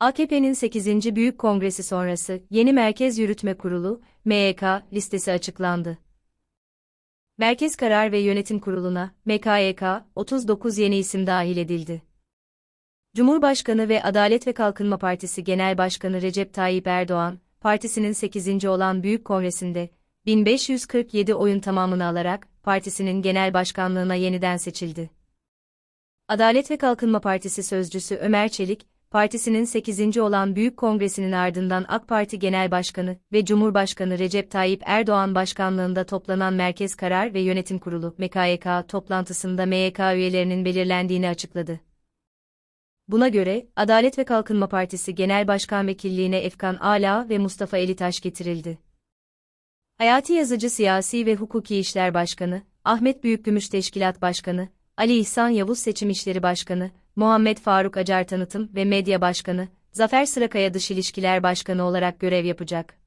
AKP'nin 8. Büyük Kongresi sonrası yeni Merkez Yürütme Kurulu, MEK, listesi açıklandı. Merkez Karar ve Yönetim Kurulu'na, MKYK, 39 yeni isim dahil edildi. Cumhurbaşkanı ve Adalet ve Kalkınma Partisi Genel Başkanı Recep Tayyip Erdoğan, partisinin 8. olan Büyük Kongresinde, 1547 oyun tamamını alarak, partisinin genel başkanlığına yeniden seçildi. Adalet ve Kalkınma Partisi sözcüsü Ömer Çelik, partisinin 8. olan Büyük Kongresi'nin ardından AK Parti Genel Başkanı ve Cumhurbaşkanı Recep Tayyip Erdoğan başkanlığında toplanan Merkez Karar ve Yönetim Kurulu MKYK toplantısında MYK üyelerinin belirlendiğini açıkladı. Buna göre, Adalet ve Kalkınma Partisi Genel Başkan Vekilliğine Efkan Ala ve Mustafa Elitaş getirildi. Hayati Yazıcı Siyasi ve Hukuki İşler Başkanı, Ahmet Büyükgümüş Teşkilat Başkanı, Ali İhsan Yavuz Seçim İşleri Başkanı, Muhammed Faruk Acar Tanıtım ve Medya Başkanı, Zafer Sırakaya Dış İlişkiler Başkanı olarak görev yapacak.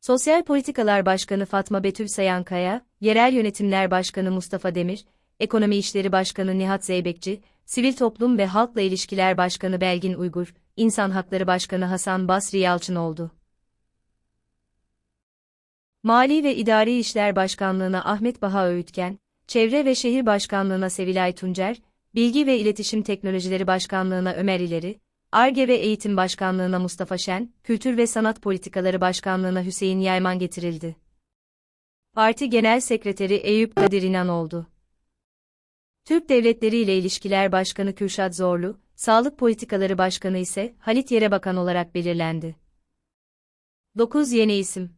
Sosyal Politikalar Başkanı Fatma Betül Sayankaya, Yerel Yönetimler Başkanı Mustafa Demir, Ekonomi İşleri Başkanı Nihat Zeybekçi, Sivil Toplum ve Halkla İlişkiler Başkanı Belgin Uygur, İnsan Hakları Başkanı Hasan Basri Yalçın oldu. Mali ve İdari İşler Başkanlığına Ahmet Baha Öğütken, Çevre ve Şehir Başkanlığına Sevilay Tuncer, Bilgi ve İletişim Teknolojileri Başkanlığına Ömer İleri, ARGE ve Eğitim Başkanlığına Mustafa Şen, Kültür ve Sanat Politikaları Başkanlığına Hüseyin Yayman getirildi. Parti Genel Sekreteri Eyüp Kadir İnan oldu. Türk Devletleri ile İlişkiler Başkanı Kürşat Zorlu, Sağlık Politikaları Başkanı ise Halit Yerebakan olarak belirlendi. 9 yeni isim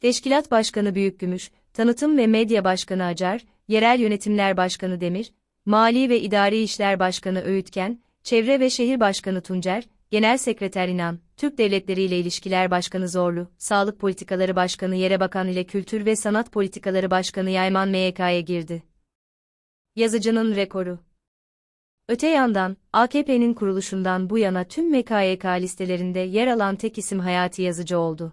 Teşkilat Başkanı Büyükgümüş, Tanıtım ve Medya Başkanı Acar, Yerel Yönetimler Başkanı Demir, Mali ve İdari İşler Başkanı Öğütken, Çevre ve Şehir Başkanı Tuncer, Genel Sekreter İnan, Türk Devletleri ile İlişkiler Başkanı Zorlu, Sağlık Politikaları Başkanı Yerebakan ile Kültür ve Sanat Politikaları Başkanı Yayman MYK'ya girdi. Yazıcının rekoru Öte yandan, AKP'nin kuruluşundan bu yana tüm MKYK listelerinde yer alan tek isim Hayati Yazıcı oldu.